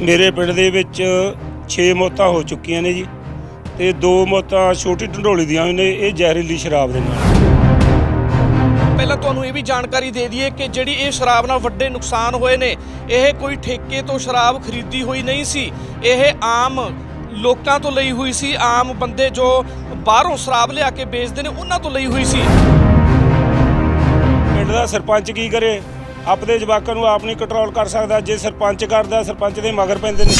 ਮੇਰੇ ਪਿੰਡ ਦੇ ਵਿੱਚ 6 ਮੌਤਾਂ ਹੋ ਚੁੱਕੀਆਂ ਨੇ ਜੀ ਤੇ ਦੋ ਮੌਤਾਂ ਛੋਟੀ ਢੰਡੋਲੀ ਦੀਆਂ ਹੋਈਆਂ ਨੇ ਇਹ ਜ਼ਹਿਰੀਲੀ ਸ਼ਰਾਬ ਦੇ ਨਾਲ। ਪਹਿਲਾਂ ਤੁਹਾਨੂੰ ਇਹ ਵੀ ਜਾਣਕਾਰੀ ਦੇ ਦਈਏ ਕਿ ਜਿਹੜੀ ਇਹ ਸ਼ਰਾਬ ਨਾਲ ਵੱਡੇ ਨੁਕਸਾਨ ਹੋਏ ਨੇ ਇਹ ਕੋਈ ਠੇਕੇ ਤੋਂ ਸ਼ਰਾਬ ਖਰੀਦੀ ਹੋਈ ਨਹੀਂ ਸੀ। ਇਹ ਆਮ ਲੋਕਾਂ ਤੋਂ ਲਈ ਹੋਈ ਸੀ ਆਮ ਬੰਦੇ ਜੋ ਬਾਹਰੋਂ ਸ਼ਰਾਬ ਲਿਆ ਕੇ ਵੇਚਦੇ ਨੇ ਉਹਨਾਂ ਤੋਂ ਲਈ ਹੋਈ ਸੀ। ਪਿੰਡ ਦਾ ਸਰਪੰਚ ਕੀ ਕਰੇ? ਆਪਦੇ ਜਵਾਕਾਂ ਨੂੰ ਆਪ ਨਹੀਂ ਕੰਟਰੋਲ ਕਰ ਸਕਦਾ ਜੇ ਸਰਪੰਚ ਕਰਦਾ ਸਰਪੰਚ ਦੇ ਮਗਰ ਪੈਂਦੇ ਨੇ।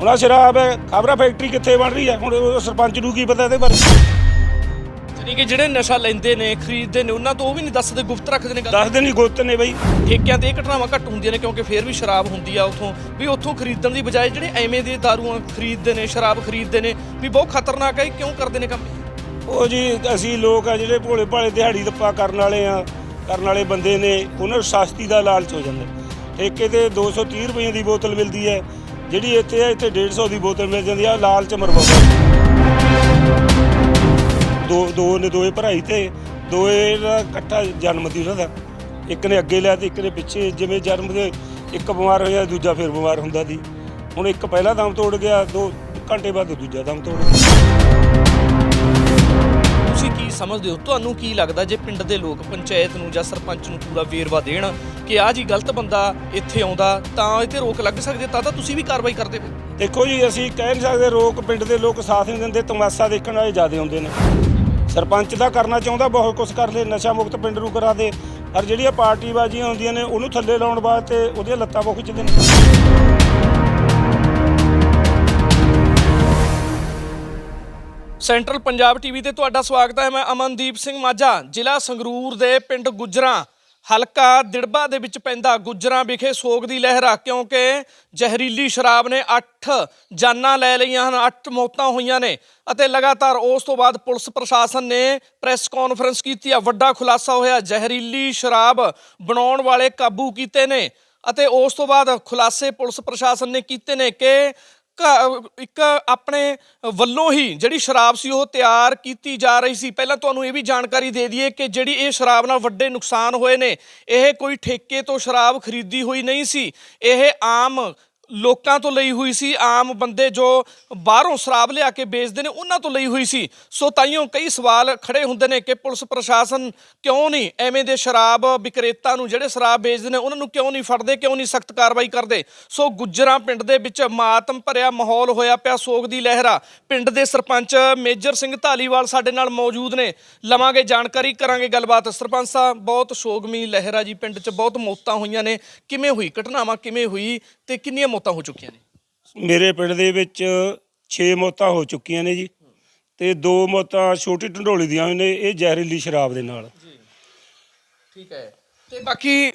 ਹੁਣ ਆਹ ਸ਼ਰਾਬ ਹੈ ਖਬਰਾ ਫੈਕਟਰੀ ਕਿੱਥੇ ਬਣ ਰਹੀ ਹੈ? ਹੁਣ ਉਹ ਸਰਪੰਚ ਨੂੰ ਕੀ ਪਤਾ ਇਹਦੇ ਬਾਰੇ? ਯਾਨੀ ਕਿ ਜਿਹੜੇ ਨਸ਼ਾ ਲੈਂਦੇ ਨੇ ਖਰੀਦਦੇ ਨੇ ਉਹਨਾਂ ਤੋਂ ਉਹ ਵੀ ਨਹੀਂ ਦੱਸਦੇ ਗੁਪਤ ਰੱਖਦੇ ਨੇ ਗੱਲ। ਦੱਸਦੇ ਨਹੀਂ ਗੁੱਤ ਨੇ ਬਈ। ਠੇਕਿਆਂ ਤੇ ਇਹ ਘਟਨਾਵਾਂ ਘੱਟ ਹੁੰਦੀਆਂ ਨੇ ਕਿਉਂਕਿ ਫੇਰ ਵੀ ਸ਼ਰਾਬ ਹੁੰਦੀ ਆ ਉਥੋਂ। ਵੀ ਉਥੋਂ ਖਰੀਦਣ ਦੀ ਬਜਾਏ ਜਿਹੜੇ ਐਵੇਂ ਦੇ ਦਾਰੂਆਂ ਖਰੀਦਦੇ ਨੇ ਸ਼ਰਾਬ ਖਰੀਦਦੇ ਨੇ ਵੀ ਬਹੁਤ ਖਤਰਨਾਕ ਹੈ ਇਹ ਕਿਉਂ ਕਰਦੇ ਨੇ ਕੰਮ? ਉਹ ਜੀ ਅਸੀਂ ਲੋਕ ਆ ਜਿਹੜੇ ਭੋਲੇ ਭਾਲੇ ਦਿਹਾੜੀ ਦੱਪਾ ਕਰਨ ਵਾਲੇ ਆ। ਕਰਨ ਵਾਲੇ ਬੰਦੇ ਨੇ ਉਹਨਾਂ ਨੂੰ ਸਸਤੀ ਦਾ ਲਾਲਚ ਹੋ ਜਾਂਦਾ। ਠੇਕੇ ਤੇ 230 ਰੁਪਏ ਦੀ ਬੋਤਲ ਮਿਲਦੀ ਹੈ, ਜਿਹੜੀ ਇੱਥੇ ਹੈ, ਇੱਥੇ 150 ਦੀ ਬੋਤਲ ਮਿਲ ਜਾਂਦੀ ਆ ਲਾਲਚ ਮਰਵਾਉਂਦਾ। ਦੋ ਦੋ ਨੇ ਦੋਏ ਭਰਾਈ ਤੇ, ਦੋਏ ਦਾ ਇਕੱਠਾ ਜਨਮ ਦੀ ਉਹਨਾਂ ਦਾ। ਇੱਕ ਨੇ ਅੱਗੇ ਲਿਆ ਤੇ ਇੱਕ ਨੇ ਪਿੱਛੇ, ਜਿਵੇਂ ਜਨਮ ਦੇ ਇੱਕ ਬਿਮਾਰ ਹੋਇਆ, ਦੂਜਾ ਫਿਰ ਬਿਮਾਰ ਹੁੰਦਾ ਦੀ ਹੁਣ ਇੱਕ ਪਹਿਲਾ ਦਮ ਤੋੜ ਗਿਆ, ਦੋ ਘੰਟੇ ਬਾਅਦ ਦੂਜਾ ਦਮ ਤੋੜ ਗਿਆ। ਤੁਸੀਂ ਕੀ ਸਮਝਦੇ ਹੋ? ਤੁਹਾਨੂੰ ਕੀ ਲੱਗਦਾ ਜੇ ਪਿੰਡ ਦੇ ਲੋਕ ਪੰਚਾਇਤ ਨੂੰ ਜਾਂ ਸਰਪੰਚ ਨੂੰ ਪੂਰਾ ਵੇਰਵਾ ਦੇਣ ਕਿ ਆਹ ਜੀ ਗਲਤ ਬੰਦਾ ਇੱਥੇ ਆਉਂਦਾ ਤਾਂ ਇੱਥੇ ਰੋਕ ਲੱਗ ਸਕਦੀ ਹੈ, ਤਾਂ ਤਾਂ ਤੁਸੀਂ ਵੀ ਕਾਰਵਾਈ ਕਰਦੇ ਹੋ ਦੇਖੋ ਜੀ ਅਸੀਂ ਕਹਿ ਨਹੀਂ ਸਕਦੇ ਰੋਕ ਪਿੰਡ ਦੇ ਲੋਕ ਸਾਥ ਨਹੀਂ ਦਿੰਦੇ ਤਮਾਸ਼ਾ ਦੇਖਣ ਵਾਲੇ ਜ਼ਿਆਦੇ ਆਉਂਦੇ ਨੇ। ਸਰਪੰਚ ਦਾ ਕਰਨਾ ਚਾਹੁੰਦਾ ਬਹੁਤ ਕੁਝ ਕਰ ਲੈ ਨਸ਼ਾ ਮੁਕਤ ਪਿੰਡ ਨੂੰ ਕਰਾ ਦੇ ਔਰ ਜਿਹੜੀਆਂ ਪਾਰਟੀ ਬਾਜੀਆਂ ਹੁੰਦੀਆਂ ਨੇ ਉਹਨੂੰ ਥੱਲੇ ਲਾਉਣ ਵਾਸਤੇ ਉਹਦੀਆਂ ਲੱਤਾਂ ਬਹੁਤ ਖਿੱਚਦੇ ਨੇ। ਸੈਂਟਰਲ ਪੰਜਾਬ ਟੀਵੀ ਤੇ ਤੁਹਾਡਾ ਸਵਾਗਤ ਹੈ। ਮੈਂ ਅਮਨਦੀਪ ਸਿੰਘ ਮਾਝਾ, ਜ਼ਿਲ੍ਹਾ ਸੰਗਰੂਰ ਦੇ ਪਿੰਡ ਗੁੱਜਰਾਂ। ਹਲਕਾ ਦਿੜਬਾ ਦੇ ਵਿੱਚ ਪੈਂਦਾ ਗੁੱਜਰਾਂ ਵਿਖੇ ਸੋਗ ਦੀ ਲਹਿਰ ਆ, ਕਿਉਂਕਿ ਜ਼ਹਿਰੀਲੀ ਸ਼ਰਾਬ ਨੇ 8 ਜਾਨਾਂ ਲੈ ਲਈਆਂ ਹਨ 8 ਮੌਤਾਂ ਹੋਈਆਂ ਨੇ ਅਤੇ ਲਗਾਤਾਰ ਉਸ ਤੋਂ ਬਾਅਦ ਪੁਲਿਸ ਪ੍ਰਸ਼ਾਸਨ ਨੇ ਪ੍ਰੈਸ ਕਾਨਫਰੰਸ ਕੀਤੀ ਆ। ਵੱਡਾ ਖੁਲਾਸਾ ਹੋਇਆ, ਜ਼ਹਿਰੀਲੀ ਸ਼ਰਾਬ ਬਣਾਉਣ ਵਾਲੇ ਕਾਬੂ ਕੀਤੇ ਨੇ ਅਤੇ ਉਸ ਤੋਂ ਬਾਅਦ ਖੁਲਾਸੇ ਪੁਲਿਸ ਪ੍ਰਸ਼ਾਸਨ ਨੇ ਕੀਤੇ ਨੇ ਕਿ ਕ- ਇੱਕ ਆਪਣੇ ਵੱਲੋਂ ਹੀ ਜਿਹੜੀ ਸ਼ਰਾਬ ਸੀ ਉਹ ਤਿਆਰ ਕੀਤੀ ਜਾ ਰਹੀ ਸੀ। ਪਹਿਲਾਂ ਤੁਹਾਨੂੰ ਇਹ ਵੀ ਜਾਣਕਾਰੀ ਦੇ ਦਈਏ ਕਿ ਜਿਹੜੀ ਇਹ ਸ਼ਰਾਬ ਨਾਲ ਵੱਡੇ ਨੁਕਸਾਨ ਹੋਏ ਨੇ, ਇਹ ਕੋਈ ਠੇਕੇ ਤੋਂ ਸ਼ਰਾਬ ਖਰੀਦੀ ਹੋਈ ਨਹੀਂ ਸੀ। ਇਹ ਆਮ ਲੋਕਾਂ ਤੋਂ ਲਈ ਹੋਈ ਸੀ, ਆਮ ਬੰਦੇ ਜੋ ਬਾਹਰੋਂ ਸ਼ਰਾਬ ਲਿਆ ਕੇ ਵੇਚਦੇ ਨੇ, ਉਹਨਾਂ ਤੋਂ ਲਈ ਹੋਈ ਸੀ। ਸੋ ਤਾਈਓ ਕਈ ਸਵਾਲ ਖੜੇ ਹੁੰਦੇ ਨੇ ਕਿ ਪੁਲਿਸ ਪ੍ਰਸ਼ਾਸਨ ਕਿਉਂ ਨਹੀਂ ਐਵੇਂ ਦੇ ਸ਼ਰਾਬ ਵਿਕਰੇਤਾ ਨੂੰ, ਜਿਹੜੇ ਸ਼ਰਾਬ ਵੇਚਦੇ ਨੇ, ਉਹਨਾਂ ਨੂੰ ਕਿਉਂ ਨਹੀਂ ਫੜਦੇ, ਕਿਉਂ ਨਹੀਂ ਸਖਤ ਕਾਰਵਾਈ ਕਰਦੇ? ਸੋ ਗੁੱਜਰਾਂ ਪਿੰਡ ਦੇ ਵਿੱਚ ਮਾਤਮ ਭਰਿਆ ਮਾਹੌਲ ਹੋਇਆ ਪਿਆ ਸੋਗ ਦੀ ਲਹਿਰਾ ਪਿੰਡ ਦੇ ਸਰਪੰਚ ਮੇਜਰ ਸਿੰਘ ਢਾਲੀਵਾਲ ਸਾਡੇ ਨਾਲ ਮੌਜੂਦ ਨੇ। ਲਵਾਂਗੇ ਜਾਣਕਾਰੀ, ਕਰਾਂਗੇ ਗੱਲਬਾਤ। ਸਰਪੰਚ ਸਾਹਿਬ, ਬਹੁਤ ਸੋਗਮੀ ਲਹਿਰਾ ਜੀ, ਪਿੰਡ 'ਚ ਬਹੁਤ ਮੌਤਾਂ ਹੋਈਆਂ ਨੇ। ਕਿਵੇਂ ਹੋਈ ਘਟਨਾਵਾਂ, ਕਿਵੇਂ ਹੋਈ ਤੇ ਕਿੰਨੀਆਂ ਮੌਤਾਂ ਹੋ ਚੁੱਕੀਆਂ ਨੇ? ਮੇਰੇ ਪਿੰਡ ਦੇ ਵਿੱਚ 6 ਮੌਤਾਂ ਹੋ ਚੁੱਕੀਆਂ ਨੇ ਜੀ ਤੇ ਦੋ ਮੌਤਾਂ ਛੋਟੀ ਢੰਡੋਲੀ ਦੀਆਂ ਹੋਈਆਂ ਨੇ ਇਹ ਜ਼ਹਿਰੀਲੀ ਸ਼ਰਾਬ ਦੇ ਨਾਲ। ਠੀਕ ਹੈ। ਤੇ ਬਾਕੀ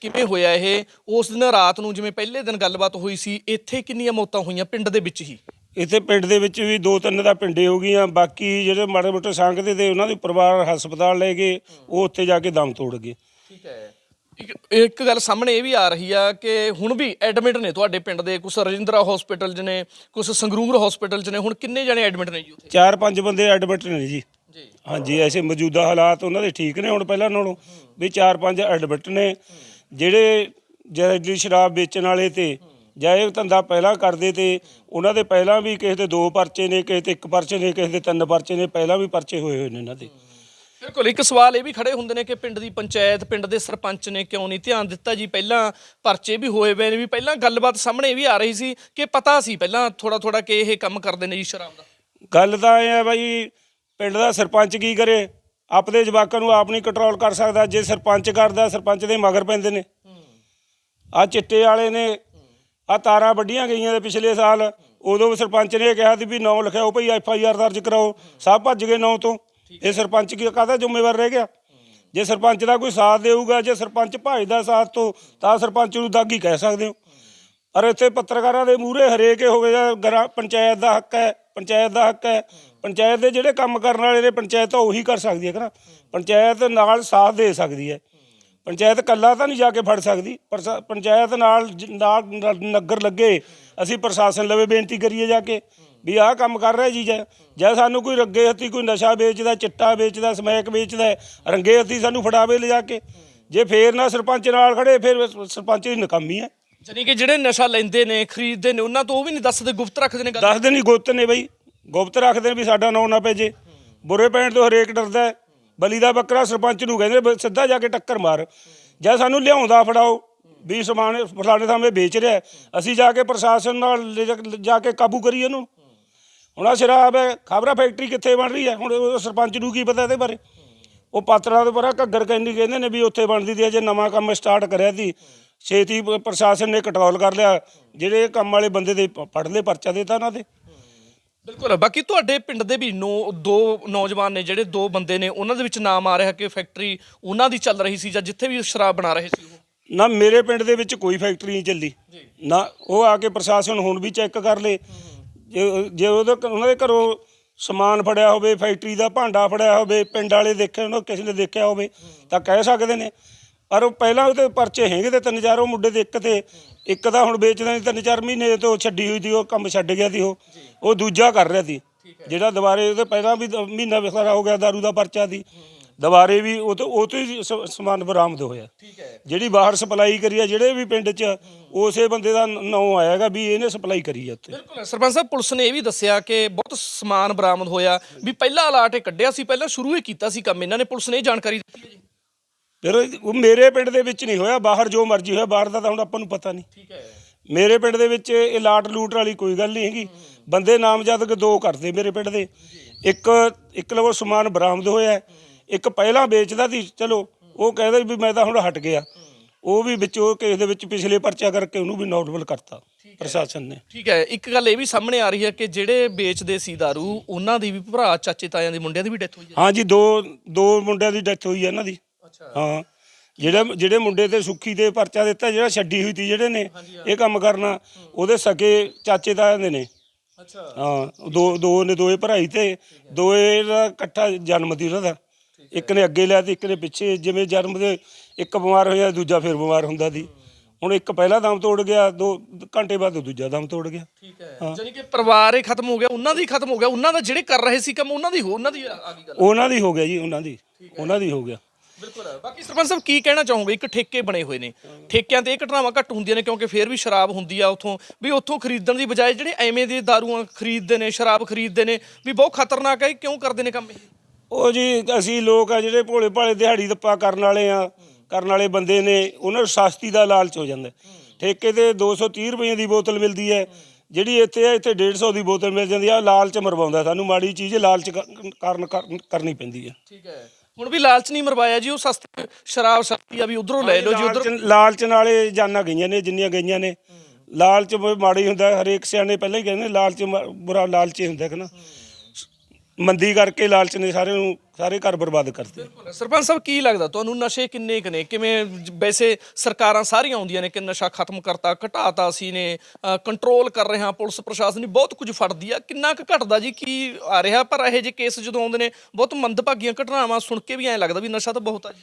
ਕਿਵੇਂ ਹੋਇਆ ਇਹ? ਉਸ ਦਿਨ ਰਾਤ ਨੂੰ ਜਿਵੇਂ ਪਹਿਲੇ ਦਿਨ ਗੱਲਬਾਤ ਹੋਈ ਸੀ ਇੱਥੇ ਕਿੰਨੀਆਂ ਮੌਤਾਂ ਹੋਈਆਂ ਪਿੰਡ ਦੇ ਵਿੱਚ ਹੀ? ਇੱਥੇ ਪਿੰਡ ਦੇ ਵਿੱਚ ਵੀ ਦੋ ਤਿੰਨ ਦਾ ਪਿੰਡੇ ਹੋ ਗਈਆਂ ਬਾਕੀ ਜਿਹੜੇ ਮਾੜੇ ਮੋਟੇ ਸੰਗਦੇ ਤੇ ਉਹਨਾਂ ਦੇ ਪਰਿਵਾਰ ਹਸਪਤਾਲ ਲੈ ਗਏ ਉਹ ਉੱਥੇ ਜਾ ਕੇ ਦਮ ਤੋੜ ਗਏ। ਠੀਕ ਹੈ। ਇੱਕ ਇੱਕ ਗੱਲ ਸਾਹਮਣੇ ਇਹ ਵੀ ਆ ਰਹੀ ਆ ਕਿ ਹੁਣ ਵੀ ਐਡਮਿਟ ਨੇ ਤੁਹਾਡੇ ਪਿੰਡ ਦੇ ਕੁਝ ਰਜਿੰਦਰਾ ਹਸਪੀਟਲ 'ਚ ਨੇ ਕੁਝ ਸੰਗਰੂਰ ਹਸਪੀਟਲ 'ਚ ਨੇ ਹੁਣ ਕਿੰਨੇ ਜਣੇ ਐਡਮਿਟ ਨੇ ਜੀ ਉੱਥੇ? ਚਾਰ ਪੰਜ ਬੰਦੇ ਐਡਮਿਟ ਨੇ ਜੀ। ਜੀ। ਹਾਂਜੀ ਐਸੇ ਮੌਜੂਦਾ ਹਾਲਾਤ ਉਹਨਾਂ ਦੇ ਠੀਕ ਨੇ ਹੁਣ ਪਹਿਲਾਂ ਨਾਲੋਂ। ਵੀ ਚਾਰ ਪੰਜ ਐਡਮਿਟ ਨੇ ਜਿਹੜੇ ਜ਼ਹਿਰੀਲੀ ਸ਼ਰਾਬ ਵੇਚਣ ਵਾਲੇ ਤੇ ਜਾਂ ਇਹ ਧੰਦਾ ਪਹਿਲਾਂ ਕਰਦੇ ਤੇ ਉਹਨਾਂ ਦੇ ਪਹਿਲਾਂ ਵੀ ਕਿਸੇ ਦੇ ਦੋ ਪਰਚੇ ਨੇ ਕਿਸੇ ਤੇ ਇੱਕ ਪਰਚੇ ਨੇ ਕਿਸੇ ਦੇ ਤਿੰਨ ਪਰਚੇ ਨੇ ਪਹਿਲਾਂ ਵੀ ਪਰਚੇ ਹੋਏ ਹੋਏ ਨੇ ਇਹਨਾਂ ਦੇ। ਬਿਲਕੁਲ ਇੱਕ ਸਵਾਲ ਇਹ ਵੀ ਖੜੇ ਹੁੰਦੇ ਨੇ ਕਿ ਪਿੰਡ ਦੀ ਪੰਚਾਇਤ ਪਿੰਡ ਦੇ ਸਰਪੰਚ ਨੇ ਕਿਉਂ ਨਹੀਂ ਧਿਆਨ ਦਿੱਤਾ ਜੀ? ਪਹਿਲਾਂ ਪਰਚੇ ਵੀ ਹੋਏ ਹੋਏ ਨੇ ਵੀ ਪਹਿਲਾਂ ਗੱਲਬਾਤ ਸਾਹਮਣੇ ਇਹ ਵੀ ਆ ਰਹੀ ਸੀ ਕਿ ਪਤਾ ਸੀ ਪਹਿਲਾਂ ਥੋੜਾ ਥੋੜਾ ਕਿ ਇਹ ਕੰਮ ਕਰਦੇ ਨੇ ਜੀ ਸ਼ਰਾਬ ਦਾ। ਗੱਲ ਤਾਂ ਇਹ ਹੈ ਬਾਈ ਪਿੰਡ ਦਾ ਸਰਪੰਚ ਕੀ ਕਰੇ? ਆਪਦੇ ਜਵਾਕਾਂ ਨੂੰ ਆਪ ਨਹੀਂ ਕੰਟਰੋਲ ਕਰ ਸਕਦਾ। ਜੇ ਸਰਪੰਚ ਕਰਦਾ ਸਰਪੰਚ ਦੇ ਮਗਰ ਪੈਂਦੇ ਨੇ। ਆ ਚਿੱਟੇ ਵਾਲੇ ਨੇ। ਆ ਤਾਰਾਂ ਵੱਡੀਆਂ ਗਈਆਂ ਦੇ ਪਿਛਲੇ ਸਾਲ। ਉਦੋਂ ਵੀ ਸਰਪੰਚ ਨੇ ਕਿਹਾ ਸੀ ਵੀ ਨਾਂ ਲਿਖਾਓ ਭਈ ਐਫ ਆਈ ਆਰ ਦਰਜ ਕਰਾਓ। ਸਭ ਭੱਜ ਗਏ ਨਾਂ ਤੋਂ। ਇਹ ਸਰਪੰਚ ਕੀ ਕਾਹਦਾ ਜ਼ਿੰਮੇਵਾਰ ਰਹਿ ਗਿਆ? ਜੇ ਸਰਪੰਚ ਦਾ ਕੋਈ ਸਾਥ ਦੇਊਗਾ, ਜੇ ਸਰਪੰਚ ਭਜਦਾ ਸਾਥ ਤੋਂ, ਤਾਂ ਸਰਪੰਚ ਨੂੰ ਦਾਗੀ ਕਹਿ ਸਕਦੇ ਹੋ। ਅਰ ਇੱਥੇ ਪੱਤਰਕਾਰਾਂ ਦੇ ਮੂਹਰੇ ਹਰੇਕ ਹੋਵੇ ਜਾਂ ਗਰਾ, ਪੰਚਾਇਤ ਦਾ ਹੱਕ ਹੈ, ਪੰਚਾਇਤ ਦਾ ਹੱਕ ਹੈ। ਪੰਚਾਇਤ ਦੇ ਜਿਹੜੇ ਕੰਮ ਕਰਨ ਵਾਲੇ ਨੇ, ਪੰਚਾਇਤ ਤਾਂ ਉਹੀ ਕਰ ਸਕਦੀ ਹੈ ਕਿ ਨਾ? ਪੰਚਾਇਤ ਨਾਲ ਸਾਥ ਦੇ ਸਕਦੀ ਹੈ। ਪੰਚਾਇਤ ਕੱਲਾ ਤਾਂ ਨਹੀਂ ਜਾ ਕੇ ਫੜ ਸਕਦੀ। ਪਰ ਪੰਚਾਇਤ ਨਾਲ ਨਾਲ ਨਗਰ ਲੱਗੇ ਅਸੀਂ ਪ੍ਰਸ਼ਾਸਨ ਲਵੇ ਬੇਨਤੀ ਕਰੀਏ ਜਾ ਕੇ ਵੀ ਆਹ ਕੰਮ ਕਰ ਰਿਹਾ ਜੀ ਜੇ ਸਾਨੂੰ ਕੋਈ ਰੱਗੇ ਹੱਥੀ ਕੋਈ ਨਸ਼ਾ ਵੇਚਦਾ ਚਿੱਟਾ ਵੇਚਦਾ ਸਮੈਕ ਵੇਚਦਾ ਰੰਗੇ ਹੱਥੀ ਸਾਨੂੰ ਫੜਾਵੇ ਲਿਜਾ ਕੇ। ਜੇ ਫੇਰ ਨਾ ਸਰਪੰਚ ਨਾਲ ਖੜੇ ਫਿਰ ਸਰਪੰਚ ਦੀ ਨਕਾਮੀ ਹੈ। ਜਾਨੀ ਕਿ ਜਿਹੜੇ ਨਸ਼ਾ ਲੈਂਦੇ ਨੇ ਖਰੀਦਦੇ ਨੇ ਉਹਨਾਂ ਤੋਂ ਉਹ ਵੀ ਨਹੀਂ ਦੱਸਦੇ ਗੁਪਤ ਰੱਖਦੇ ਨੇ ਗੱਲ। ਦੱਸ ਦਿਨ ਹੀ ਗੁਪਤ ਨੇ ਬਈ। ਗੁਪਤ ਰੱਖਦੇ ਨੇ ਵੀ ਸਾਡਾ ਨਾਂ ਨਾ ਪੈ ਜੇ। ਬੁਰੇ ਪੈਣ ਤੋਂ ਹਰੇਕ ਡਰਦਾ ਹੈ। ਬਲੀ ਦਾ ਬੱਕਰਾ ਸਰਪੰਚ ਨੂੰ ਕਹਿੰਦੇ ਵੀ ਸਿੱਧਾ ਜਾ ਕੇ ਟੱਕਰ ਮਾਰ। ਜਾਂ ਸਾਨੂੰ ਲਿਆਉਂਦਾ ਫੜਾਓ। ਵੀ ਸਮਾਨ ਫਲਾਣੇ ਥਾਵੇਂ ਵੇਚ ਰਿਹਾ ਹੈ। ਅਸੀਂ ਜਾ ਕੇ ਪ੍ਰਸ਼ਾਸਨ ਨਾਲ ਲੈ ਜਾ- ਕੇ ਕਾਬੂ ਕਰੀਏ ਇਹਨੂੰ ਹੁਣ ਆ ਸ਼ਰਾਬ ਹੈ, ਖਬਰਾ ਫੈਕਟਰੀ ਕਿੱਥੇ ਬਣ ਰਹੀ ਹੈ? ਹੁਣ ਉਹ ਸਰਪੰਚ ਨੂੰ ਕੀ ਪਤਾ ਇਹਦੇ ਬਾਰੇ? ਉਹ ਪਾਤਰਾਂ ਦੇ ਪਰਾ ਘੱਗਰ ਕਹਿੰਦੀ ਕਹਿੰਦੇ ਨੇ ਵੀ ਉੱਥੇ ਬਣਦੀ ਦੀ ਅਜੇ ਨਵਾਂ ਕੰਮ ਸਟਾਰਟ ਕਰਿਆ ਸੀ। ਛੇਤੀ ਪ- ਪ੍ਰਸ਼ਾਸਨ ਨੇ ਕੰਟਰੋਲ ਕਰ ਲਿਆ। ਜਿਹੜੇ ਕੰਮ ਵਾਲੇ ਬੰਦੇ ਦੇ ਪ- ਫੜ ਲਏ ਪਰਚਾ ਦੇਤਾ ਉਹਨਾਂ 'ਤੇ ਬਿਲਕੁਲ ਬਾਕੀ ਤੁਹਾਡੇ ਪਿੰਡ ਦੇ ਵੀ ਨੋ ਦੋ ਨੌਜਵਾਨ ਨੇ ਜਿਹੜੇ ਦੋ ਬੰਦੇ ਨੇ ਉਹਨਾਂ ਦੇ ਵਿੱਚ ਨਾਮ ਆ ਰਿਹਾ ਕਿ ਫੈਕਟਰੀ ਉਹਨਾਂ ਦੀ ਚੱਲ ਰਹੀ ਸੀ ਜਾਂ ਜਿੱਥੇ ਵੀ ਸ਼ਰਾਬ ਬਣਾ ਰਹੇ ਸੀ ਉਹ? ਨਾ ਮੇਰੇ ਪਿੰਡ ਦੇ ਵਿੱਚ ਕੋਈ ਫੈਕਟਰੀ ਨਹੀਂ ਚੱਲੀ। ਨਾ ਉਹ ਆ ਕੇ ਪ੍ਰਸ਼ਾਸਨ ਹੁਣ ਵੀ ਚੈੱਕ ਕਰ ਲੇ। ਜੇ ਉਹਦੇ ਉਹਨਾਂ ਦੇ ਘਰੋਂ ਸਮਾਨ ਫੜਿਆ ਹੋਵੇ ਫੈਕਟਰੀ ਦਾ ਭਾਂਡਾ ਫੜਿਆ ਹੋਵੇ ਪਿੰਡ ਵਾਲੇ ਦੇਖਣ ਉਹ ਕਿਸੇ ਨੇ ਦੇਖਿਆ ਹੋਵੇ ਤਾਂ ਕਹਿ ਸਕਦੇ ਨੇ। ਪਰ ਉਹ ਪਹਿਲਾਂ ਉਹਦੇ ਪਰਚੇ ਹੈਗੇ ਤੇ ਤਿੰਨ ਚਾਰ ਉਹ ਮੁੰਡੇ ਦੇ ਇੱਕ ਤੇ ਇੱਕ ਦਾ ਹੁਣ ਵੇਚਦਾ ਨਹੀਂ ਤਿੰਨ ਚਾਰ ਮਹੀਨੇ ਤੋਂ ਛੱਡੀ ਹੋਈ ਸੀ ਉਹ ਕੰਮ ਛੱਡ ਗਿਆ ਸੀ ਉਹ। ਉਹ ਦੂਜਾ ਕਰ ਰਿਹਾ ਸੀ। ਜਿਹੜਾ ਦੁਬਾਰੇ ਉਹਦੇ ਪਹਿਲਾਂ ਵੀ ਦ- ਮਹੀਨਾ ਵਿਖਾਰਾ ਹੋ ਗਿਆ ਦਾਰੂ ਦਾ ਪਰਚਾ ਦੀ ਦੁਬਾਰੇ ਵੀ ਉਹ ਤੋਂ ਉਹ ਤੋਂ ਹੀ ਸ- ਸਮਾਨ ਬਰਾਮਦ ਹੋਇਆ। ਠੀਕ ਹੈ। ਜਿਹੜੀ ਬਾਹਰ ਸਪਲਾਈ ਕਰੀ ਆ ਜਿਹੜੇ ਵੀ ਪਿੰਡ 'ਚ ਉਸੇ ਬੰਦੇ ਦਾ ਨਾਂ ਆਇਆਗਾ ਵੀ ਇਹਨੇ ਸਪਲਾਈ ਕਰੀ ਆ ਉੱਥੇ। ਬਿਲਕੁਲ। ਸਰਪੰਚ ਸਾਹਿਬ ਪੁਲਿਸ ਨੇ ਇਹ ਵੀ ਦੱਸਿਆ ਕਿ ਬਹੁਤ ਸਮਾਨ ਬਰਾਮਦ ਹੋਇਆ। ਵੀ ਪਹਿਲਾ ਅਲਾਟ ਇਹ ਕੱਢਿਆ ਸੀ ਪਹਿਲਾਂ ਸ਼ੁਰੂ ਹੀ ਕੀਤਾ ਸੀ ਕੰਮ। ਇਹਨਾਂ ਨੇ ਪੁਲਿਸ ਨੇ ਇਹ ਜਾਣਕਾਰੀ ਦਿੱਤੀ ਹੈ ਜੀ। ਫਿਰ ਉਹ ਮੇਰੇ ਪਿੰਡ ਦੇ ਵਿੱਚ ਨਹੀਂ ਹੋਇਆ ਬਾਹਰ ਜੋ ਮਰਜ਼ੀ ਹੋਇਆ ਬਾਹਰ ਦਾ ਤਾਂ ਹੁਣ ਆਪਾਂ ਨੂੰ ਪਤਾ ਨਹੀਂ। ਠੀਕ ਹੈ। ਮੇਰੇ ਪਿੰਡ ਦੇ ਵਿੱਚ ਇਹ ਲਾਟ ਲੂਟ ਵਾਲੀ ਕੋਈ ਗੱਲ ਨਹੀਂ ਹੈਗੀ। ਬੰਦੇ ਨਾਮਜ਼ਦ ਕੇ ਦੋ ਕਰਦੇ ਮੇਰੇ ਪਿੰਡ ਦੇ। ਇੱਕ ਇੱਕ ਲਵੋ ਸਮਾਨ ਬਰਾਮਦ ਹੋਇਆ। ਇੱਕ ਪਹਿਲਾਂ ਵੇਚਦਾ ਸੀ ਚਲੋ ਉਹ ਕਹਿੰਦਾ ਵੀ ਮੈਂ ਤਾਂ ਹੁਣ ਹਟ ਗਿਆ। ਉਹ ਵੀ ਵਿੱਚ ਉਹ ਕੇਸ ਦੇ ਵਿੱਚ ਪਿਛਲੇ ਪਰਚਾ ਕਰਕੇ ਉਹਨੂੰ ਵੀ ਨੋਟਬਲ ਕਰਤਾ ਪ੍ਰਸ਼ਾਸਨ ਨੇ। ਠੀਕ ਹੈ। ਇੱਕ ਗੱਲ ਇਹ ਵੀ ਸਾਹਮਣੇ ਆ ਰਹੀ ਹੈ ਕਿ ਜਿਹੜੇ ਵੇਚਦੇ ਸੀ दारू ਉਹਨਾਂ ਦੀ ਵੀ ਭਰਾ ਚਾਚੇ ਤਾਇਆਂ ਦੇ ਮੁੰਡਿਆਂ ਦੀ ਵੀ ਡੈਥ ਹੋਈ ਹੈ। ਹਾਂਜੀ ਦੋ ਦੋ ਮੁੰਡਿਆਂ ਦੀ ਡੈਥ ਹੋਈ ਹੈ ਇਹਨਾਂ ਦੀ। ਹਾਂ। ਜਿਹੜਾ ਜਿਹੜੇ ਮੁੰਡੇ ਤੇ ਸੁੱਖੀ ਤੇ ਪਰਚਾ ਦਿੱਤਾ ਜਿਹੜਾ ਛੱਡੀ ਹੋਈ ਤੀ ਜਿਹੜੇ ਨੇ ਇਹ ਕੰਮ ਕਰਨਾ ਉਹਦੇ ਸਕੇ ਚਾਚੇ ਤਾਇਆਂ ਦੇ ਨੇ। ਅੱਛਾ। ਹਾਂ ਦੋ ਦੋ ਨੇ ਦੋਏ ਭਰਾਈ ਤੇ ਦੋਏ ਦਾ ਇਕੱਠਾ ਜਨਮ ਦੀ ਉਹਨਾਂ ਦਾ। ਇੱਕ ਨੇ ਅੱਗੇ ਲਿਆ ਤੇ ਇੱਕ ਨੇ ਪਿੱਛੇ ਜਿਵੇਂ ਜਨਮ ਦੇ ਇੱਕ ਬਿਮਾਰ ਹੋਇਆ ਦੂਜਾ ਫਿਰ ਬਿਮਾਰ ਹੁੰਦਾ ਸੀ। ਹੁਣ ਇੱਕ ਪਹਿਲਾ ਦਮ ਤੋੜ ਗਿਆ ਦੋ ਘੰਟੇ ਬਾਅਦ ਦੂਜਾ ਦਮ ਤੋੜ ਗਿਆ। ਠੀਕ ਹੈ। ਜਾਨੀ ਕਿ ਪਰਿਵਾਰ ਹੀ ਖਤਮ ਹੋ ਗਿਆ ਉਹਨਾਂ ਦੀ ਖਤਮ ਹੋ ਗਿਆ ਉਹਨਾਂ ਦਾ ਜਿਹੜੇ ਕਰ ਰਹੇ ਸੀ ਕੰਮ ਉਹਨਾਂ ਦੀ ਹੋ ਉਹਨਾਂ ਦੀ ਆ ਗਈ ਗੱਲ। ਉਹਨਾਂ ਦੀ ਹੋ ਗਿਆ ਜੀ ਉਹਨਾਂ ਦੀ। ਉਹਨਾਂ ਦੀ ਹੋ ਗਿਆ। ਬਿਲਕੁਲ। ਬਾਕੀ ਸਰਪੰਚ ਸਾਹਿਬ ਕੀ ਕਹਿਣਾ ਚਾਹੋਗੇ? ਇੱਕ ਠੇਕੇ ਬਣੇ ਹੋਏ ਨੇ। ਠੇਕਿਆਂ ਤੇ ਇਹ ਘਟਨਾਵਾਂ ਘੱਟ ਹੁੰਦੀਆਂ ਨੇ ਕਿਉਂਕਿ ਫੇਰ ਵੀ ਸ਼ਰਾਬ ਹੁੰਦੀ ਆ ਉਥੋਂ। ਵੀ ਉਥੋਂ ਖਰੀਦਣ ਦੀ ਬਜਾਏ ਜਿਹੜੇ ਐਵੇਂ ਦੇ ਦਾਰੂਆਂ ਖਰੀਦਦੇ ਨੇ ਸ਼ਰਾਬ ਖਰੀਦਦੇ ਨੇ ਵੀ ਬਹੁਤ ਖਤਰਨਾਕ ਹੈ ਕਿਉਂ ਕਰਦੇ ਨੇ ਕੰਮ ਇਹ? ਉਹ ਜੀ ਅਸੀਂ ਲੋਕ ਆ ਜਿਹੜੇ ਭੋਲੇ ਭਾਲੇ ਦਿਹਾੜੀ ਦੱਪਾ ਕਰਨ ਵਾਲੇ ਆ ਕਰਨ ਵਾਲੇ ਬੰਦੇ ਨੇ ਉਹਨਾਂ ਨੂੰ ਸਸਤੀ ਦਾ ਲਾਲਚ ਹੋ ਜਾਂਦਾ। ਠੇਕੇ ਤੇ 230 ਰੁਪਏ ਦੀ ਬੋਤਲ ਮਿਲਦੀ ਹੈ ਜਿਹੜੀ ਇੱਥੇ ਹੈ ਇੱਥੇ 150 ਦੀ ਬੋਤਲ ਮਿਲ ਜਾਂਦੀ ਆ ਲਾਲਚ ਮਰਵਾਉਂਦਾ। ਸਾਨੂੰ ਮਾੜੀ ਚੀਜ਼ ਲਾਲਚ ਕ- ਕਾਰਨ ਕਰ- ਕਰਨੀ ਪੈਂਦੀ ਹੈ ਠੀਕ ਹੈ। ਹੁਣ ਵੀ ਲਾਲਚ ਨਹੀਂ ਮਰਵਾਇਆ ਜੀ ਉਹ ਸਸਤੀ ਸ਼ਰਾਬ ਸਸਤੀ ਆ ਵੀ ਉਧਰੋਂ ਲੈ ਲਓ ਜੀ ਉਧਰ ਲਾਲਚ ਲਾਲਚ ਨਾਲੇ ਜਾਨਾਂ ਗਈਆਂ ਨੇ ਜਿੰਨੀਆਂ ਗਈਆਂ ਨੇ। ਲਾਲਚ ਬ- ਮਾੜੀ ਹੁੰਦਾ ਹਰੇਕ ਸਿਆਣੇ ਪਹਿਲਾਂ ਹੀ ਕਹਿੰਦੇ ਲਾਲਚ ਮ- ਬੁਰਾ ਲਾਲਚ ਹੀ ਹੁੰਦਾ ਕਿ ਨਾ? ਮੰਦੀ ਕਰਕੇ ਲਾਲਚ ਨੇ ਸਾਰੇ ਨੂੰ ਸਾਰੇ ਘਰ ਬਰਬਾਦ ਕਰਤੇ। ਸਰਪੰਚ ਸਾਹਿਬ ਕੀ ਲੱਗਦਾ? ਤੁਹਾਨੂੰ ਨਸ਼ੇ ਕਿੰਨੇ ਕੁ ਨੇ? ਕਿਵੇਂ ਜ- ਵੈਸੇ ਸਰਕਾਰਾਂ ਸਾਰੀਆਂ ਆਉਂਦੀਆਂ ਨੇ ਕਿ ਨਸ਼ਾ ਖਤਮ ਕਰਤਾ ਘਟਾਤਾ ਸੀ ਨੇ ਕੰਟਰੋਲ ਕਰ ਰਹੇ ਹਾਂ ਪੁਲਿਸ ਪ੍ਰਸ਼ਾਸਨ ਵੀ ਬਹੁਤ ਕੁਝ ਫੜਦੀ ਆ। ਕਿੰਨਾ ਕੁ ਘਟਦਾ ਜੀ? ਕੀ ਆ ਰਿਹਾ? ਪਰ ਇਹੋ ਜਿਹੇ ਕੇਸ ਜਦੋਂ ਆਉਂਦੇ ਨੇ ਬਹੁਤ ਮੰਦਭਾਗੀਆਂ ਘਟਨਾਵਾਂ ਸੁਣ ਕੇ ਵੀ ਐਂ ਲੱਗਦਾ ਵੀ ਨਸ਼ਾ ਤਾਂ ਬਹੁਤ ਆ ਜੀ।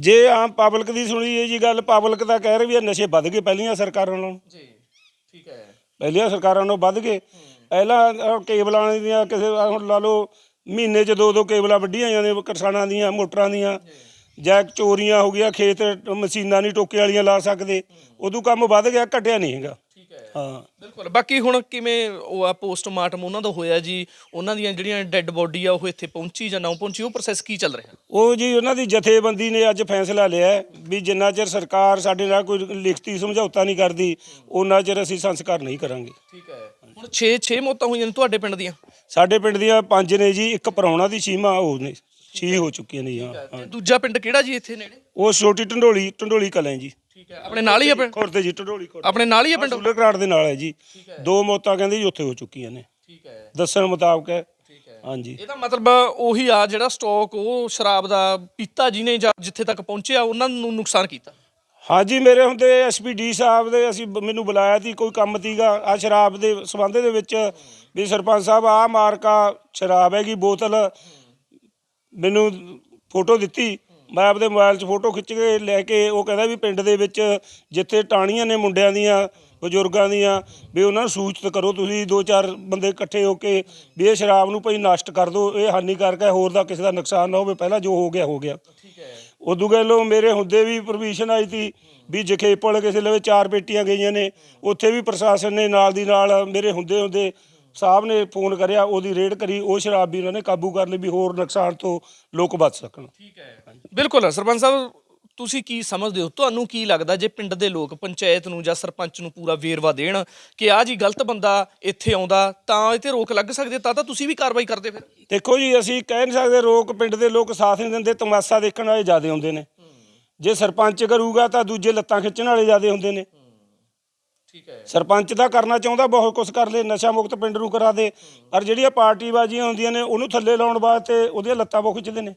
ਜੇ ਆਮ ਪਬਲਿਕ ਦੀ ਸੁਣੀ ਇਹ ਜੀ ਗੱਲ ਪਬਲਿਕ ਤਾਂ ਕਹਿ ਰਹੀ ਵੀ ਇਹ ਨਸ਼ੇ ਵੱਧ ਗਏ ਪਹਿਲੀਆਂ ਸਰਕਾਰਾਂ ਨਾਲੋਂ। ਜੀ ਠੀਕ ਹੈ। ਪਹਿਲੀਆਂ ਸਰਕਾਰਾਂ ਨਾਲੋਂ ਵੱਧ ਗਏ। ਪਹਿਲਾਂ ਕੇਬਲਾਂ ਦੀਆਂ ਕਿਸੇ ਆਹ ਹੁਣ ਲਾ ਲਓ ਮਹੀਨੇ 'ਚ ਦੋ ਦੋ ਕੇਬਲਾਂ ਵੱਢੀਆਂ ਜਾਂਦੇ ਕਿਸਾਨਾਂ ਦੀਆਂ ਮੋਟਰਾਂ ਦੀਆਂ। ਜਾਂ ਚੋਰੀਆਂ ਹੋ ਗਈਆਂ ਖੇਤ ਮਸ਼ੀਨਾਂ ਨਹੀਂ ਟੋਕੇ ਵਾਲੀਆਂ ਲਾ ਸਕਦੇ। ਉਦੋਂ ਕੰਮ ਵੱਧ ਗਿਆ ਘਟਿਆ ਨਹੀਂ ਹੈਗਾ। ਠੀਕ ਹੈ। ਹਾਂ। ਬਿਲਕੁਲ। ਬਾਕੀ ਹੁਣ ਕਿਵੇਂ ਉਹ ਆ ਪੋਸਟਮਾਰਟਮ ਉਹਨਾਂ ਦਾ ਹੋਇਆ ਜੀ? ਉਹਨਾਂ ਦੀਆਂ ਜਿਹੜੀਆਂ ਡੈੱਡ ਬੋਡੀ ਆ ਉਹ ਇੱਥੇ ਪਹੁੰਚੀ ਜਾਂ ਨਾ ਪਹੁੰਚੀ? ਉਹ ਪ੍ਰੋਸੈਸ ਕੀ ਚੱਲ ਰਿਹਾ? ਉਹ ਜੀ ਉਹਨਾਂ ਦੀ ਜਥੇਬੰਦੀ ਨੇ ਅੱਜ ਫੈਸਲਾ ਲਿਆ ਹੈ ਵੀ ਜਿੰਨਾ ਚਿਰ ਸਰਕਾਰ ਸਾਡੇ ਨਾਲ ਕੋਈ ਲਿਖਤੀ ਸਮਝੌਤਾ ਨਹੀਂ ਕਰਦੀ ਉਹਨਾਂ ਚਿਰ ਅਸੀਂ ਸੰਸਕਾਰ ਨਹੀਂ ਕਰਾਂਗੇ। ਠੀਕ ਹੈ। ਹੁਣ 6 6 ਮੌਤਾਂ ਹੋਈਆਂ ਨੇ ਤੁਹਾਡੇ ਪਿੰਡ ਦੀਆਂ? ਸਾਡੇ ਪਿੰਡ ਦੀਆਂ ਪੰਜ ਨੇ ਜੀ ਇੱਕ ਪਰੌਣਾ ਦੀ ਸੀਮਾ ਉਹ ਨੇ ਛੇ ਹੋ ਚੁੱਕੀਆਂ ਨੇ ਹਾਂ ਤੇ ਦੂਜਾ ਪਿੰਡ ਕਿਹੜਾ ਜੀ ਇੱਥੇ ਨੇੜੇ? ਉਹ ਛੋਟੀ ਢੰਡੋਲੀ ਢੰਡੋਲੀ ਕਲਾਂ ਜੀ। ਠੀਕ ਹੈ ਆਪਣੇ ਨਾਲ ਹੀ ਆ ਪਿੰਡ? ਖੁਰਦੇ ਜੀ ਢੰਡੋਲੀ ਖੁਰਦ ਆਪਣੇ ਨਾਲ ਹੀ ਆ ਪਿੰਡ? ਸੂਲਰ ਘਾਟ ਦੇ ਨਾਲ ਹੈ ਜੀ। ਦੋ ਮੌਤਾਂ ਕਹਿੰਦੇ ਜੀ ਉੱਥੇ ਹੋ ਚੁੱਕੀਆਂ ਨੇ। ਠੀਕ ਹੈ। ਦੱਸਣ ਮੁਤਾਬਕ ਹੈ। ਠੀਕ ਹੈ। ਹਾਂਜੀ। ਇਹਦਾ ਮਤਲਬ ਉਹੀ ਆ ਜਿਹੜਾ ਸਟਾਕ ਉਹ ਸ਼ਰਾਬ ਦਾ ਪੀਤਾ ਜਿਹਨੇ ਜਾਂ ਜਿੱਥੇ ਤੱਕ ਪਹੁੰਚਿਆ ਉਹਨਾਂ ਨੂੰ ਨੁਕਸਾਨ ਕੀਤਾ? ਹਾਂਜੀ, ਮੇਰੇ ਹੁੰਦੇ ਐਸਪੀਡੀ ਸਾਹਿਬ ਦੇ ਅਸੀਂ ਬ- ਮੈਨੂੰ ਬੁਲਾਇਆ ਸੀ, ਕੋਈ ਕੰਮ ਤੀਗਾ ਆ ਸ਼ਰਾਬ ਦੇ ਸੰਬੰਧ ਦੇ ਵਿੱਚ ਵੀ ਸਰਪੰਚ ਸਾਹਿਬ ਆ ਮਾਰਕਾ ਸ਼ਰਾਬ ਹੈਗੀ ਬੋਤਲ, ਮੈਨੂੰ ਫੋਟੋ ਦਿੱਤੀ। ਮੈਂ ਆਪਦੇ ਮੋਬਾਈਲ 'ਚ ਫੋਟੋ ਖਿੱਚ ਕੇ ਲੈ ਕੇ ਉਹ ਕਹਿੰਦਾ ਵੀ ਪਿੰਡ ਦੇ ਵਿੱਚ ਜਿੱਥੇ ਟਾਣੀਆਂ ਨੇ ਮੁੰਡਿਆਂ ਦੀਆਂ, ਬਜ਼ੁਰਗਾਂ ਦੀਆਂ, ਵੀ ਉਹਨਾਂ ਨੂੰ ਸੂਚਿਤ ਕਰੋ ਤੁਸੀਂ ਦੋ ਚਾਰ ਬੰਦੇ ਇਕੱਠੇ ਹੋ ਕੇ ਵੀ ਇਹ ਸ਼ਰਾਬ ਨੂੰ ਭਈ ਨਸ਼ਟ ਕਰ ਦਿਓ ਇਹ ਹਾਨੀਕਾਰਕ ਹੈ, ਹੋਰ ਦਾ ਕਿਸੇ ਦਾ ਨੁਕਸਾਨ ਨਾ ਹੋਵੇ, ਪਹਿਲਾਂ ਜੋ ਹੋ ਗਿਆ ਹੋ ਗਿਆ। ਉਦੋਂ ਗੱਲੋਂ ਮੇਰੇ ਹੁੰਦੇ ਵੀ ਪਰਮਿਸ਼ਨ ਆਈ ਤੀ ਵੀ ਜਖੇਪਲ ਕਿਸੇ ਲਵੇ ਚਾਰ ਪੇਟੀਆਂ ਗਈਆਂ ਨੇ, ਉੱਥੇ ਵੀ ਪ੍ਰਸ਼ਾਸਨ ਨੇ ਨਾਲ ਦੀ ਨਾਲ ਮੇਰੇ ਹੁੰਦੇ ਹੁੰਦੇ ਸਾਹਿਬ ਨੇ ਫੋਨ ਕਰਿਆ, ਉਹਦੀ ਰੇਡ ਕਰੀ, ਉਹ ਸ਼ਰਾਬ ਵੀ ਉਹਨਾਂ ਨੇ ਕਾਬੂ ਕਰ ਲਈ ਵੀ ਹੋਰ ਨੁਕਸਾਨ ਤੋਂ ਲੋਕ ਬਚ ਸਕਣ। ਠੀਕ ਹੈ। ਬਿਲਕੁਲ, ਸਰਪੰਚ ਸਾਹਿਬ ਤੁਸੀਂ ਕੀ ਸਮਝਦੇ ਹੋ? ਤੁਹਾਨੂੰ ਕੀ ਲੱਗਦਾ ਜੇ ਪਿੰਡ ਦੇ ਲੋਕ ਪੰਚਾਇਤ ਨੂੰ ਜਾਂ ਸਰਪੰਚ ਨੂੰ ਪੂਰਾ ਵੇਰਵਾ ਦੇਣ ਕਿ ਆਹ ਜੀ ਗਲਤ ਬੰਦਾ ਇੱਥੇ ਆਉਂਦਾ ਤਾਂ ਇਹ ਤੇ ਰੋਕ ਲੱਗ ਸਕਦੀ? ਹੈ, ਤਾਂ ਤਾਂ ਤੁਸੀਂ ਵੀ ਕਾਰਵਾਈ ਕਰਦੇ ਫਿਰ। ਦੇਖੋ ਜੀ ਅਸੀਂ ਕਹਿ ਨਹੀਂ ਸਕਦੇ ਲੋਕ ਪਿੰਡ ਦੇ ਲੋਕ ਸਾਥ ਨਹੀਂ ਦਿੰਦੇ ਤਮਾਸ਼ਾ ਦੇਖਣ ਵਾਲੇ ਜ਼ਿਆਦੇ ਹੁੰਦੇ ਨੇ। ਜੇ ਸਰਪੰਚ ਕਰੂਗਾ ਤਾਂ ਦੂਜੇ ਲੱਤਾਂ ਖਿੱਚਣ ਵਾਲੇ ਜ਼ਿਆਦੇ ਹੁੰਦੇ ਨੇ। ਠੀਕ ਹੈ। ਸਰਪੰਚ ਤਾਂ ਕਰਨਾ ਚਾਹੁੰਦਾ ਬਹੁਤ ਕੁਝ ਕਰ ਲੇ ਨਸ਼ਾ ਮੁਕਤ ਪਿੰਡ ਨੂੰ ਕਰਾ ਦੇ। ਪਰ ਜਿਹੜੀਆਂ ਪਾਰਟੀ ਬਾਜ਼ੀਆਂ ਹੁੰਦੀਆਂ ਨੇ ਉਹਨੂੰ ਥੱਲੇ ਲਾਉਣ ਵਾਸਤੇ ਉਹਦੀਆਂ ਲੱਤਾਂ ਬਹੁਤ ਖਿੱਚਦੇ ਨੇ।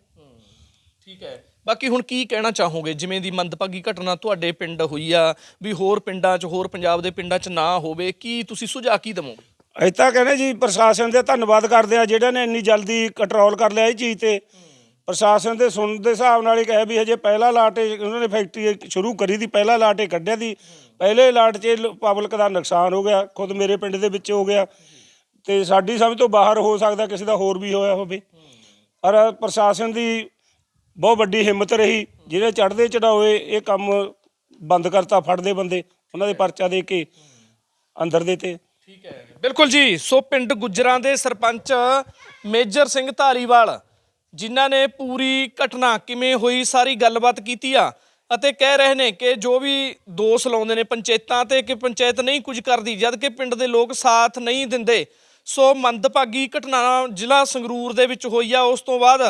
ਠੀਕ ਹੈ। ਬਾਕੀ ਹੁਣ ਕੀ ਕਹਿਣਾ ਚਾਹੋਗੇ? ਜਿਵੇਂ ਦੀ ਮੰਦਭਾਗੀ ਘਟਨਾ ਤੁਹਾਡੇ ਪਿੰਡ ਹੋਈ ਆ, ਵੀ ਹੋਰ ਪਿੰਡਾਂ 'ਚ, ਹੋਰ ਪੰਜਾਬ ਦੇ ਪਿੰਡਾਂ 'ਚ ਨਾ ਹੋਵੇ, ਕੀ ਤੁਸੀਂ ਸੁਝਾਅ ਕੀ ਦਵੋਗੇ? ਅਸੀਂ ਤਾਂ ਕਹਿੰਦੇ ਜੀ, ਪ੍ਰਸ਼ਾਸਨ ਦੇ ਧੰਨਵਾਦ ਕਰਦੇ ਆ, ਜਿਹੜਾ ਨੇ ਇੰਨੀ ਜਲਦੀ ਕੰਟਰੋਲ ਕਰ ਲਿਆ ਇਹ ਚੀਜ਼ ਤੇ। ਪ੍ਰਸ਼ਾਸਨ ਦੇ ਸੁਣਨ ਦੇ ਹਿਸਾਬ ਨਾਲ ਹੀ ਕਹੇ ਵੀ ਹਜੇ ਪਹਿਲਾ ਲਾਟ ਉਹਨਾਂ ਨੇ ਫੈਕਟਰੀ ਸ਼ੁਰੂ ਕਰੀ ਦੀ, ਪਹਿਲਾ ਲਾਟ ਇਹ ਕੱਢਿਆ ਦੀ। ਪਹਿਲੇ ਲਾਟ 'ਚ ਪਬਲਿਕ ਦਾ ਨੁਕਸਾਨ ਹੋ ਗਿਆ, ਖੁਦ ਮੇਰੇ ਪਿੰਡ ਦੇ ਵਿੱਚ ਹੋ ਗਿਆ। ਤੇ ਸਾਡੀ ਸਮਝ ਤੋਂ ਬਾਹਰ ਹੋ ਸਕਦਾ ਕਿਸੇ ਦਾ ਹੋਰ ਵੀ ਹੋਇਆ ਹੋਵੇ। ਪਰ ਪ੍ਰਸ਼ਾਸਨ ਦੀ ਬਹੁਤ ਵੱਡੀ ਹਿੰਮਤ ਰਹੀ ਜਿਹੜੇ ਚੜਦੇ ਚੜਾਓਏ ਇਹ ਕੰਮ ਬੰਦ ਕਰਤਾ, ਫੜਦੇ ਬੰਦੇ, ਉਹਨਾਂ ਦੇ ਪਰਚਾ ਦੇ ਕੇ ਅੰਦਰ ਦੇ ਤੇ। ਠੀਕ ਹੈ। ਬਿਲਕੁਲ ਜੀ, ਸੋ ਪਿੰਡ ਗੁੱਜਰਾਂ ਦੇ ਸਰਪੰਚ ਮੇਜਰ ਸਿੰਘ ਧਾਲੀਵਾਲ, ਜਿਨ੍ਹਾਂ ਨੇ ਪੂਰੀ ਘਟਨਾ ਕਿਵੇਂ ਹੋਈ ਸਾਰੀ ਗੱਲਬਾਤ ਕੀਤੀ ਆ, ਅਤੇ ਕਹਿ ਰਹੇ ਨੇ ਕਿ ਜੋ ਵੀ ਦੋਸ਼ ਲਾਉਂਦੇ ਨੇ ਪੰਚਾਇਤਾਂ ਤੇ ਕਿ ਪੰਚਾਇਤ ਨਹੀਂ ਕੁਝ ਕਰਦੀ ਜਦ ਕਿ ਪਿੰਡ ਦੇ ਲੋਕ ਸਾਥ ਨਹੀਂ ਦਿੰਦੇ, ਸੋ ਮੰਦਭਾਗੀ ਘਟਨਾ ਜ਼ਿਲ੍ਹਾ ਸੰਗਰੂਰ ਦੇ ਵਿੱਚ ਹੋਈ ਆ। ਉਸ ਤੋਂ ਬਾਅਦ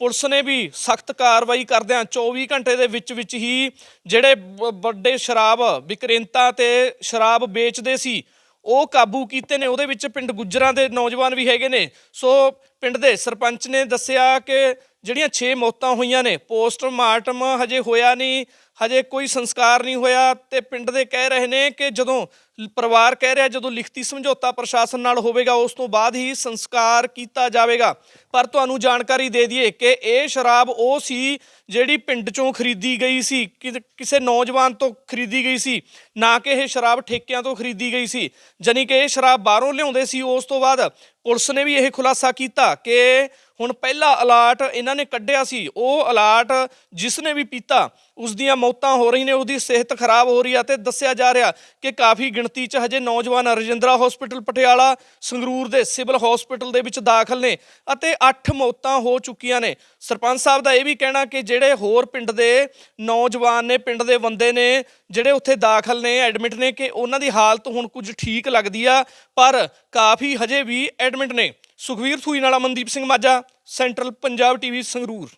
ਪੁਲਿਸ ਨੇ ਵੀ ਸਖਤ ਕਾਰਵਾਈ ਕਰਦਿਆਂ 24 ਘੰਟੇ ਦੇ ਵਿੱਚ ਵਿੱਚ ਹੀ ਜਿਹੜੇ ਵੱਡੇ ਸ਼ਰਾਬ ਵਿਕਰੇਤਾ ਤੇ ਸ਼ਰਾਬ ਵੇਚਦੇ ਸੀ, ਉਹ ਕਾਬੂ ਕੀਤੇ ਨੇ। ਉਹਦੇ ਵਿੱਚ ਪਿੰਡ ਗੁੱਜਰਾਂ ਦੇ ਨੌਜਵਾਨ ਵੀ ਹੈਗੇ ਨੇ। ਸੋ ਪਿੰਡ ਦੇ ਸਰਪੰਚ ਨੇ ਦੱਸਿਆ ਕਿ ਜਿਹੜੀਆਂ 6 ਮੌਤਾਂ ਹੋਈਆਂ ਨੇ, ਪੋਸਟਮਾਰਟਮ ਹਜੇ ਹੋਇਆ ਨਹੀਂ, ਹਜੇ ਕੋਈ ਸੰਸਕਾਰ ਨਹੀਂ ਹੋਇਆ ਤੇ ਪਿੰਡ ਦੇ ਕਹਿ ਰਹੇ ਨੇ ਕਿ ਜਦੋਂ ਪਰਿਵਾਰ ਕਹਿ ਰਿਹਾ ਜਦੋਂ ਲਿਖਤੀ ਸਮਝੌਤਾ ਪ੍ਰਸ਼ਾਸਨ ਨਾਲ ਹੋਵੇਗਾ, ਉਸ ਤੋਂ ਬਾਅਦ ਹੀ ਸੰਸਕਾਰ ਕੀਤਾ ਜਾਵੇਗਾ। ਪਰ ਤੁਹਾਨੂੰ ਜਾਣਕਾਰੀ ਦੇ ਦਈਏ ਕਿ ਇਹ ਸ਼ਰਾਬ ਉਹ ਸੀ ਜਿਹੜੀ ਪਿੰਡ ਚੋਂ ਖਰੀਦੀ ਗਈ ਸੀ, ਕਿ- ਕਿਸੇ ਨੌਜਵਾਨ ਤੋਂ ਖਰੀਦੀ ਗਈ ਸੀ, ਨਾ ਕਿ ਇਹ ਸ਼ਰਾਬ ਠੇਕਿਆਂ ਤੋਂ ਖਰੀਦੀ ਗਈ ਸੀ। ਜਾਣੀ ਕਿ ਇਹ ਸ਼ਰਾਬ ਬਾਹਰੋਂ ਲਿਆਉਂਦੇ ਸੀ, ਉਸ ਤੋਂ ਬਾਅਦ ਪੁਲਿਸ ਨੇ ਵੀ ਇਹ ਖੁਲਾਸਾ ਕੀਤਾ ਕਿ ਹੁਣ ਪਹਿਲਾ ਅਲਾਟ ਇਹਨਾਂ ਨੇ ਕੱਢਿਆ ਸੀ। ਉਹ ਅਲਾਟ ਜਿਸ ਨੇ ਵੀ ਪੀਤਾ ਉਸ ਦੀਆਂ ਮੌਤਾਂ ਹੋ ਰਹੀਆਂ ਨੇ, ਉਹਦੀ ਸਿਹਤ ਖਰਾਬ ਹੋ ਰਹੀ ਆ ਤੇ ਦੱਸਿਆ ਜਾ ਰਿਹਾ ਕਿ ਕਾਫੀ ਗਿਣਤੀ 'ਚ ਹਜੇ ਨੌਜਵਾਨ ਰਜਿੰਦਰਾ ਹਸਪੀਟਲ ਪਟਿਆਲਾ, ਸੰਗਰੂਰ ਦੇ ਸਿਵਲ ਹਸਪੀਟਲ ਦੇ ਵਿੱਚ ਦਾਖਲ ਨੇ ਅਤੇ 8 ਮੌਤਾਂ ਹੋ ਚੁੱਕੀਆਂ ਨੇ। ਸਰਪੰਚ ਸਾਹਿਬ ਦਾ ਇਹ ਵੀ ਕਹਿਣਾ ਕਿ ਜਿਹੜੇ ਹੋਰ ਪਿੰਡ ਦੇ ਨੌਜਵਾਨ ਨੇ, ਪਿੰਡ ਦੇ ਬੰਦੇ ਨੇ ਜਿਹੜੇ ਉੱਥੇ ਦਾਖਲ ਨੇ ਐਡਮਿਟ ਨੇ ਕਿ ਉਹਨਾਂ ਦੀ ਹਾਲਤ ਹੁਣ ਕੁਝ ਠੀਕ ਲੱਗਦੀ ਆ, ਪਰ ਕਾਫੀ ਹਜੇ ਵੀ ਐਡਮਿਟ ਨੇ। ਸੁਖਵੀਰ ਥੂਈ ਨਾਲ ਅਮਨਦੀਪ ਸਿੰਘ ਮਾਝਾ ਸੈਂਟਰਲ ਪੰਜਾਬ ਟੀਵੀ ਸੰਗਰੂਰ।